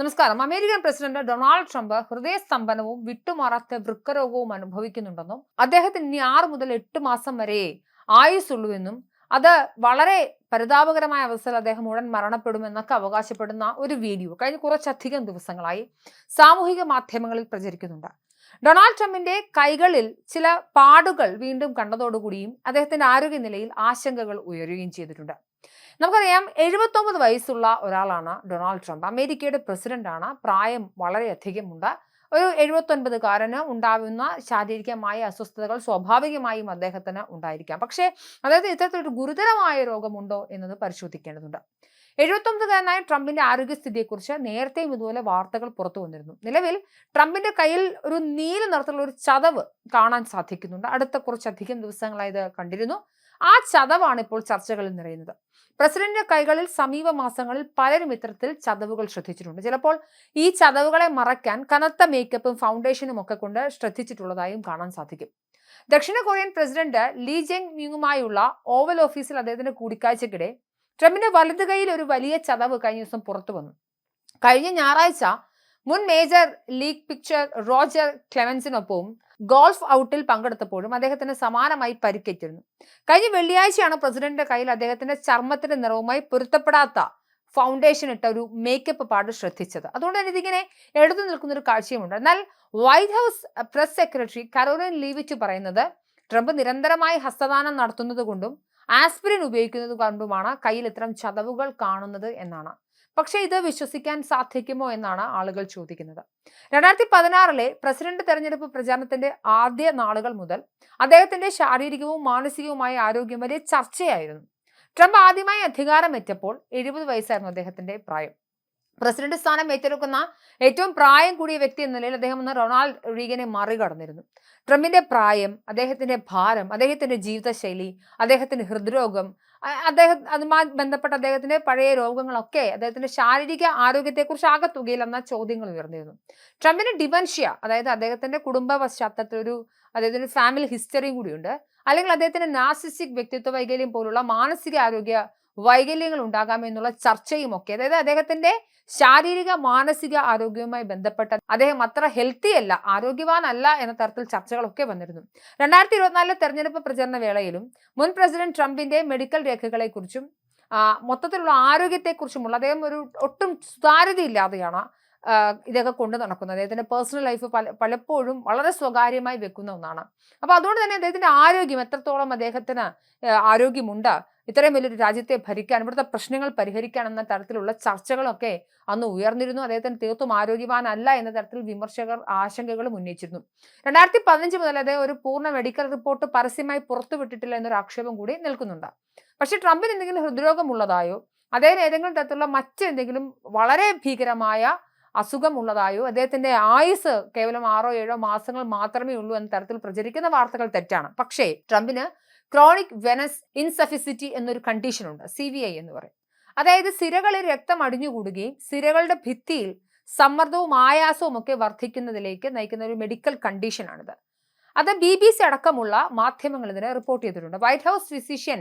നമസ്കാരം. American president Donald Trump ഹൃദയസ്തംഭനവും വിട്ടുമാറാത്ത വൃക്കരോഗവും അനുഭവിക്കുന്നുണ്ടെന്നും അദ്ദേഹത്തിന് ഇനി ആറ് മുതൽ എട്ട് മാസം വരെ ആയുസ്സുള്ളൂവെന്നും അത് വളരെ പരിതാപകരമായ അവസ്ഥയിൽ അദ്ദേഹം ഉടൻ മരണപ്പെടുമെന്നൊക്കെ അവകാശപ്പെടുന്ന ഒരു വീഡിയോ കഴിഞ്ഞ കുറച്ചധികം ദിവസങ്ങളായി സാമൂഹിക മാധ്യമങ്ങളിൽ പ്രചരിക്കുന്നുണ്ട്. ഡൊണാൾഡ് ട്രംപിന്റെ കൈകളിൽ ചില പാടുകൾ വീണ്ടും കണ്ടതോടുകൂടിയും അദ്ദേഹത്തിന്റെ ആരോഗ്യനിലയിൽ ആശങ്കകൾ ഉയരുകയും ചെയ്തിട്ടുണ്ട്. നമുക്കറിയാം എഴുപത്തൊമ്പത് വയസ്സുള്ള ഒരാളാണ് ഡൊണാൾഡ് ട്രംപ്. അമേരിക്കയുടെ പ്രസിഡന്റാണ്. പ്രായം വളരെയധികമുണ്ട്. ഒരു എഴുപത്തൊൻപതുകാരന് ഉണ്ടാവുന്ന ശാരീരികമായ അസ്വസ്ഥതകൾ സ്വാഭാവികമായും അദ്ദേഹത്തിന് ഉണ്ടായിരിക്കാം. പക്ഷേ അദ്ദേഹത്തിന് ഇത്തരത്തിലൊരു ഗുരുതരമായ രോഗമുണ്ടോ എന്നത് പരിശോധിക്കേണ്ടതുണ്ട്. എഴുപത്തൊമ്പതുകാരനായ ട്രംപിന്റെ ആരോഗ്യസ്ഥിതിയെക്കുറിച്ച് നേരത്തെയും ഇതുപോലെ വാർത്തകൾ പുറത്തു വന്നിരുന്നു. നിലവിൽ ട്രംപിന്റെ കയ്യിൽ ഒരു നീല നിറത്തിലുള്ള ഒരു ചതവ് കാണാൻ സാധിക്കുന്നുണ്ട്. അടുത്ത കുറച്ചധികം ദിവസങ്ങളായി ഇത് കണ്ടിരുന്നു. ആ ചതവാണ് ഇപ്പോൾ ചർച്ചകളിൽ നിറയുന്നത്. പ്രസിഡന്റിന്റെ കൈകളിൽ സമീപ മാസങ്ങളിൽ പലരും ഇത്തരത്തിൽ ചതവുകൾ ശ്രദ്ധിച്ചിട്ടുണ്ട്. ചിലപ്പോൾ ഈ ചതവുകളെ മറയ്ക്കാൻ കനത്ത മേക്കപ്പും ഫൗണ്ടേഷനും ഒക്കെ കൊണ്ട് ശ്രദ്ധിച്ചിട്ടുള്ളതായും കാണാൻ സാധിക്കും. ദക്ഷിണ കൊറിയൻ പ്രസിഡന്റ് ലീ ജെങ് മ്യൂങ്ങുമായുള്ള ഓവൽ ഓഫീസിൽ അദ്ദേഹത്തിന്റെ കൂടിക്കാഴ്ചക്കിടെ ട്രംപിന്റെ വലതു കൈയിൽ ഒരു വലിയ ചതവ് കഴിഞ്ഞ ദിവസം പുറത്തു വന്നു. കഴിഞ്ഞ ഞായറാഴ്ച മുൻ മേജർ ലീഗ് പിക്ചർ റോജർ ക്ലെമൻസിനൊപ്പവും ഗോൾഫ് ഔട്ടിൽ പങ്കെടുത്തപ്പോഴും അദ്ദേഹത്തിന് സമാനമായി പരിക്കേറ്റിരുന്നു. കഴിഞ്ഞ വെള്ളിയാഴ്ചയാണ് പ്രസിഡന്റിന്റെ കയ്യിൽ അദ്ദേഹത്തിന്റെ ചർമ്മത്തിന്റെ നിറവുമായി പൊരുത്തപ്പെടാത്ത ഫൗണ്ടേഷൻ ഇട്ട ഒരു മേക്കപ്പ് പാട് ശ്രദ്ധിച്ചത്. അതുകൊണ്ട് തന്നെ ഇതിങ്ങനെ എടുത്തു നിൽക്കുന്ന ഒരു കാഴ്ചയുമുണ്ട്. എന്നാൽ White House press secretary Karoline Leavitt പറയുന്നത് ട്രംപ് നിരന്തരമായി ഹസ്തദാനം നടത്തുന്നത് കൊണ്ടും ആസ്പിരിൻ ഉപയോഗിക്കുന്നത് കൊണ്ടുമാണ് കയ്യിൽ ഇത്തരം ചതവുകൾ കാണുന്നത് എന്നാണ്. പക്ഷേ ഇത് വിശ്വസിക്കാൻ സാധിക്കുമോ എന്നാണ് ആളുകൾ ചോദിക്കുന്നത്. രണ്ടായിരത്തി പതിനാറിലെ പ്രസിഡന്റ് തെരഞ്ഞെടുപ്പ് പ്രചാരണത്തിന്റെ ആദ്യ നാളുകൾ മുതൽ അദ്ദേഹത്തിന്റെ ശാരീരികവും മാനസികവുമായ ആരോഗ്യം വലിയ ചർച്ചയായിരുന്നു. ട്രംപ് ആദ്യമായി അധികാരമേറ്റപ്പോൾ എഴുപത് വയസ്സായിരുന്നു അദ്ദേഹത്തിന്റെ പ്രായം. പ്രസിഡന്റ് സ്ഥാനം ഏറ്റെടുക്കുന്ന ഏറ്റവും പ്രായം കൂടിയ വ്യക്തി എന്ന നിലയിൽ അദ്ദേഹം ഒന്ന് റൊണാൾഡ് റീഗനെ മറികടന്നിരുന്നു. ട്രംപിന്റെ പ്രായം അദ്ദേഹത്തിന്റെ ഭാരം അദ്ദേഹത്തിന്റെ ജീവിതശൈലി അദ്ദേഹത്തിന്റെ ഹൃദ്രോഗം അദ്ദേഹം അതുമായി ബന്ധപ്പെട്ട അദ്ദേഹത്തിന്റെ പഴയ രോഗങ്ങളൊക്കെ അദ്ദേഹത്തിന്റെ ശാരീരിക ആരോഗ്യത്തെക്കുറിച്ച് തുകയിൽ എന്ന ചോദ്യങ്ങൾ ഉയർന്നിരുന്നു. ട്രംപിന് ഡിമൻഷ്യ അതായത് അദ്ദേഹത്തിന്റെ കുടുംബ പശ്ചാത്തലത്തിൽ ഒരു അദ്ദേഹത്തിന്റെ ഫാമിലി ഹിസ്റ്ററിയും കൂടിയുണ്ട്. അല്ലെങ്കിൽ അദ്ദേഹത്തിന്റെ നാസിസ്റ്റിക് വ്യക്തിത്വ വൈകല്യം പോലുള്ള മാനസിക ആരോഗ്യ വൈകല്യങ്ങൾ ഉണ്ടാകാമെന്നുള്ള ചർച്ചയും ഒക്കെ അതായത് അദ്ദേഹത്തിന്റെ ശാരീരിക മാനസിക ആരോഗ്യവുമായി ബന്ധപ്പെട്ട അദ്ദേഹം അത്ര ഹെൽത്തി അല്ല ആരോഗ്യവാനല്ല എന്ന തരത്തിൽ ചർച്ചകളൊക്കെ വന്നിരുന്നു. രണ്ടായിരത്തി ഇരുപത്തിനാലിലെ തെരഞ്ഞെടുപ്പ് പ്രചരണ വേളയിലും മുൻ പ്രസിഡന്റ് ട്രംപിന്റെ മെഡിക്കൽ രേഖകളെക്കുറിച്ചും മൊത്തത്തിലുള്ള ആരോഗ്യത്തെക്കുറിച്ചുമുള്ള അദ്ദേഹം ഒരു ഒട്ടും സുതാര്യതയില്ലാതെയാണ് ഇതൊക്കെ കൊണ്ടു നടക്കുന്നത്. അദ്ദേഹത്തിന്റെ പേഴ്സണൽ ലൈഫ് പല പലപ്പോഴും വളരെ സ്വകാര്യമായി വെക്കുന്ന ഒന്നാണ്. അപ്പോൾ അതുകൊണ്ട് തന്നെ അദ്ദേഹത്തിന്റെ ആരോഗ്യം എത്രത്തോളം അദ്ദേഹത്തിന് ആരോഗ്യമുണ്ട് ഇത്രയും വലിയൊരു രാജ്യത്തെ ഭരിക്കാൻ ഇവിടുത്തെ പ്രശ്നങ്ങൾ പരിഹരിക്കാൻ എന്ന തരത്തിലുള്ള ചർച്ചകളൊക്കെ അന്ന് ഉയർന്നിരുന്നു. അദ്ദേഹത്തിന് തീർത്തും ആരോഗ്യവാനല്ല എന്ന തരത്തിൽ വിമർശകർ ആശങ്കകളും ഉന്നയിച്ചിരുന്നു. രണ്ടായിരത്തി പതിനഞ്ച് മുതൽ അദ്ദേഹം ഒരു പൂർണ മെഡിക്കൽ റിപ്പോർട്ട് പരസ്യമായി പുറത്തുവിട്ടിട്ടില്ല എന്നൊരു ആക്ഷേപം കൂടി നിൽക്കുന്നുണ്ട്. പക്ഷെ ട്രംപിന് എന്തെങ്കിലും ഹൃദ്രോഗമുള്ളതായോ അദ്ദേഹം ഏതെങ്കിലും തരത്തിലുള്ള മറ്റെന്തെങ്കിലും വളരെ ഭീകരമായ അസുഖമുള്ളതായോ അദ്ദേഹത്തിന്റെ ആയുസ് കേവലം ആറോ ഏഴോ മാസങ്ങൾ മാത്രമേ ഉള്ളൂ എന്ന തരത്തിൽ പ്രചരിക്കുന്ന വാർത്തകൾ തെറ്റാണ്. പക്ഷേ ട്രംപിന് ക്രോണിക് വെനസ് ഇൻസഫിസിറ്റി എന്നൊരു കണ്ടീഷൻ ഉണ്ട് സി വി ഐ എന്ന് പറയും. അതായത് സിരകളിൽ രക്തം അടിഞ്ഞുകൂടുകയും സിരകളുടെ ഭിത്തിയിൽ സമ്മർദ്ദവും ആയാസവും ഒക്കെ വർദ്ധിക്കുന്നതിലേക്ക് നയിക്കുന്ന ഒരു മെഡിക്കൽ കണ്ടീഷനാണിത് അത് ബി ബി സി അടക്കമുള്ള മാധ്യമങ്ങൾ ഇതിനെ റിപ്പോർട്ട് ചെയ്തിട്ടുണ്ട്. White House physician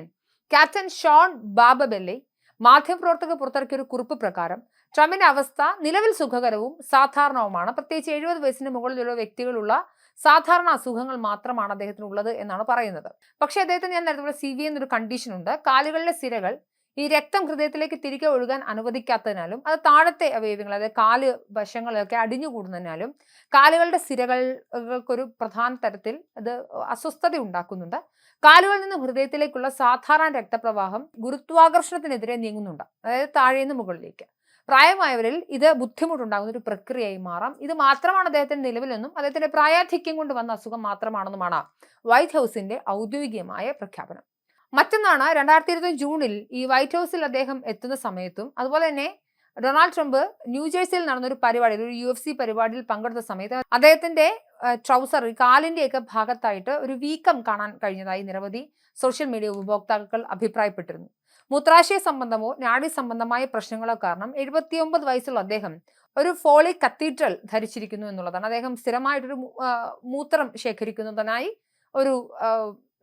captain Sean Barbabella മാധ്യമപ്രവർത്തകർ പുറത്തിറക്കിയ ഒരു കുറിപ്പ് പ്രകാരം ട്രംപിന്റെ അവസ്ഥ നിലവിൽ സുഖകരവും സാധാരണവുമാണ്. പ്രത്യേകിച്ച് എഴുപത് വയസ്സിന് മുകളിലുള്ള വ്യക്തികളുള്ള സാധാരണ അസുഖങ്ങൾ മാത്രമാണ് അദ്ദേഹത്തിന് ഉള്ളത് എന്നാണ് പറയുന്നത്. പക്ഷേ അദ്ദേഹത്തിന് ഞാൻ നേരത്തെ സി വി എന്നൊരു കണ്ടീഷൻ ഉണ്ട്. കാലുകളിലെ സിരകൾ ഈ രക്തം ഹൃദയത്തിലേക്ക് തിരികെ ഒഴുകാൻ അനുവദിക്കാത്തതിനാലും അത് താഴത്തെ അവയവങ്ങൾ അതായത് കാൽ വശങ്ങളൊക്കെ അടിഞ്ഞുകൂടുന്നതിനാലും കാലുകളുടെ സിരകൾക്കൊരു പ്രധാന തരത്തിൽ അത് അസ്വസ്ഥത ഉണ്ടാക്കുന്നുണ്ട്. കാലുകളിൽ നിന്ന് ഹൃദയത്തിലേക്കുള്ള സാധാരണ രക്തപ്രവാഹം ഗുരുത്വാകർഷണത്തിനെതിരെ നീങ്ങുന്നുണ്ട്. അതായത് താഴെ താഴേന്ന് മുകളിലേക്ക്. പ്രായമായവരിൽ ഇത് ബുദ്ധിമുട്ടുണ്ടാകുന്ന ഒരു പ്രക്രിയയായി മാറാം. ഇത് മാത്രമാണ് അദ്ദേഹത്തിന്റെ നിലവിലെന്നും അദ്ദേഹത്തിന്റെ പ്രായാധിക്യം കൊണ്ട് വന്ന അസുഖം മാത്രമാണെന്നുമാണ് വൈറ്റ് ഹൗസിന്റെ ഔദ്യോഗികമായ പ്രഖ്യാപനം. മറ്റൊന്നാണ് രണ്ടായിരത്തി ഇരുപത്തി ജൂണിൽ ഈ വൈറ്റ് ഹൗസിൽ അദ്ദേഹം എത്തുന്ന സമയത്തും അതുപോലെ തന്നെ ഡൊണാൾഡ് ട്രംപ് ന്യൂജേഴ്സിയിൽ നടന്ന ഒരു പരിപാടി ഒരു യു എഫ് സി പരിപാടിയിൽ പങ്കെടുത്ത സമയത്ത് അദ്ദേഹത്തിന്റെ ട്രൗസർ കാലിന്റെയൊക്കെ ഭാഗത്തായിട്ട് ഒരു വീക്കം കാണാൻ കഴിഞ്ഞതായി നിരവധി സോഷ്യൽ മീഡിയ ഉപഭോക്താക്കൾ അഭിപ്രായപ്പെട്ടിരുന്നു. മൂത്രാശയ സംബന്ധമോ നാഡി സംബന്ധമായ പ്രശ്നങ്ങളോ കാരണം എഴുപത്തിയൊമ്പത് വയസ്സുള്ള അദ്ദേഹം ഒരു ഫോളി കത്തീഡ്രൽ ധരിച്ചിരിക്കുന്നു എന്നുള്ളതാണ്. അദ്ദേഹം സ്ഥിരമായിട്ടൊരു മൂത്രം ശേഖരിക്കുന്നതിനായി ഒരു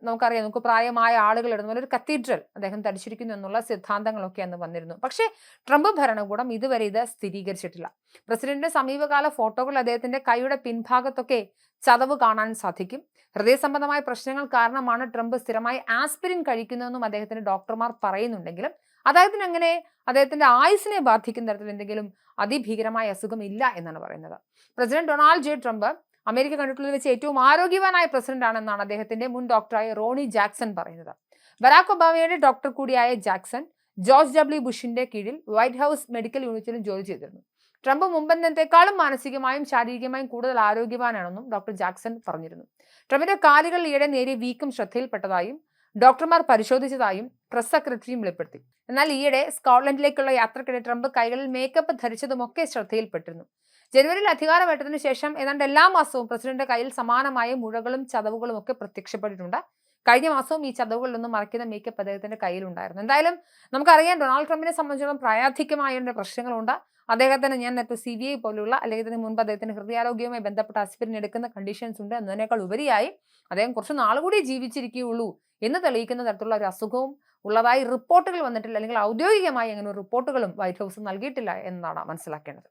നമുക്കറിയാം നമുക്ക് പ്രായമായ ആളുകൾ ഇടുന്ന ഒരു കത്തീഡ്രൽ അദ്ദേഹം തടിച്ചിരിക്കുന്നു എന്നുള്ള സിദ്ധാന്തങ്ങളൊക്കെ അന്ന് വന്നിരുന്നു. പക്ഷേ ട്രംപ് ഭരണകൂടം ഇതുവരെ ഇത് സ്ഥിരീകരിച്ചിട്ടില്ല. പ്രസിഡന്റിന്റെ സമീപകാല ഫോട്ടോകൾ അദ്ദേഹത്തിന്റെ കൈയുടെ പിൻഭാഗത്തൊക്കെ ചതവ് കാണാൻ സാധിക്കും. ഹൃദയ സംബന്ധമായ പ്രശ്നങ്ങൾ കാരണമാണ് ട്രംപ് സ്ഥിരമായി ആസ്പിരിൻ കഴിക്കുന്നതെന്നും അദ്ദേഹത്തിന്റെ ഡോക്ടർമാർ പറയുന്നുണ്ടെങ്കിലും അദ്ദേഹത്തിന് അങ്ങനെ അദ്ദേഹത്തിന്റെ ആയുസിനെ ബാധിക്കുന്ന തരത്തിൽ എന്തെങ്കിലും അതിഭീകരമായ അസുഖം ഇല്ല എന്നാണ് പറയുന്നത്. President Donald J Trump America കണ്ടിട്ടുള്ളതിൽ വെച്ച് ഏറ്റവും ആരോഗ്യവാനായ പ്രസിഡന്റ് ആണെന്നാണ് അദ്ദേഹത്തിന്റെ മുൻ ഡോക്ടറായ റോണി ജാക്സൺ പറയുന്നത്. ബരാക് ഒബാമയുടെ ഡോക്ടർ കൂടിയായ ജാക്സൺ ജോർജ് ഡബ്ല്യു ബുഷിന്റെ കീഴിൽ വൈറ്റ് ഹൗസ് മെഡിക്കൽ യൂണിറ്റിലും ജോലി ചെയ്തിരുന്നു. ട്രംപ് മുമ്പെന്നത്തേക്കാളും മാനസികമായും ശാരീരികമായും കൂടുതൽ ആരോഗ്യവാനാണെന്നും ഡോക്ടർ ജാക്സൺ പറഞ്ഞിരുന്നു. ട്രംപിന്റെ കാലുകൾ ഈയിടെ നേരിയ വീക്കും ശ്രദ്ധയിൽപ്പെട്ടതായും ഡോക്ടർമാർ പരിശോധിച്ചതായും പ്രസ് സെക്രട്ടറിയും വെളിപ്പെടുത്തി. എന്നാൽ ഈയിടെ സ്കോട്ട്ലൻഡിലേക്കുള്ള യാത്രക്കിടെ ട്രംപ് കൈകളിൽ മേക്കപ്പ് ധരിച്ചതുമൊക്കെ ശ്രദ്ധയിൽപ്പെട്ടിരുന്നു. ജനുവരിയിൽ അധികാരമേറ്റതിനു ശേഷം ഏതാണ്ട് എല്ലാ മാസവും പ്രസിഡന്റിന്റെ കയ്യിൽ സമാനമായ മുഴകളും ചതവുകളും ഒക്കെ പ്രത്യക്ഷപ്പെട്ടിട്ടുണ്ട്. കഴിഞ്ഞ മാസവും ഈ ചതവുകളിലൊന്നും മറയ്ക്കുന്ന മേക്കപ്പ് അദ്ദേഹത്തിന്റെ കയ്യിലുണ്ടായിരുന്നു. എന്തായാലും നമുക്കറിയാം ഡൊണാൾഡ് ട്രംപിനെ സംബന്ധിച്ചിടത്തോളം പ്രായാധിക്യമായ പ്രശ്നങ്ങളുണ്ട്. അദ്ദേഹത്തിന് ഞാൻ നേരത്തെ സി ബി ഐ പോലുള്ള അല്ലെങ്കിൽ ഇതിന് മുൻപ് അദ്ദേഹത്തിന് ഹൃദയാരോഗ്യവുമായി ബന്ധപ്പെട്ട അസ്പിരിൻ എടുക്കുന്ന കണ്ടീഷൻസ് ഉണ്ട് എന്നതിനേക്കാൾ ഉപരിയായി അദ്ദേഹം കുറച്ച് നാളുകൂടി ജീവിച്ചിരിക്കുകയുള്ളൂ എന്ന് തെളിയിക്കുന്ന തരത്തിലുള്ള ഒരു അസുഖവും ഉള്ളതായി റിപ്പോർട്ടുകൾ വന്നിട്ടില്ല. അല്ലെങ്കിൽ ഔദ്യോഗികമായി അങ്ങനെ റിപ്പോർട്ടുകളും വൈറ്റ് ഹൗസ് നൽകിയിട്ടില്ല എന്നാണ് മനസ്സിലാക്കേണ്ടത്.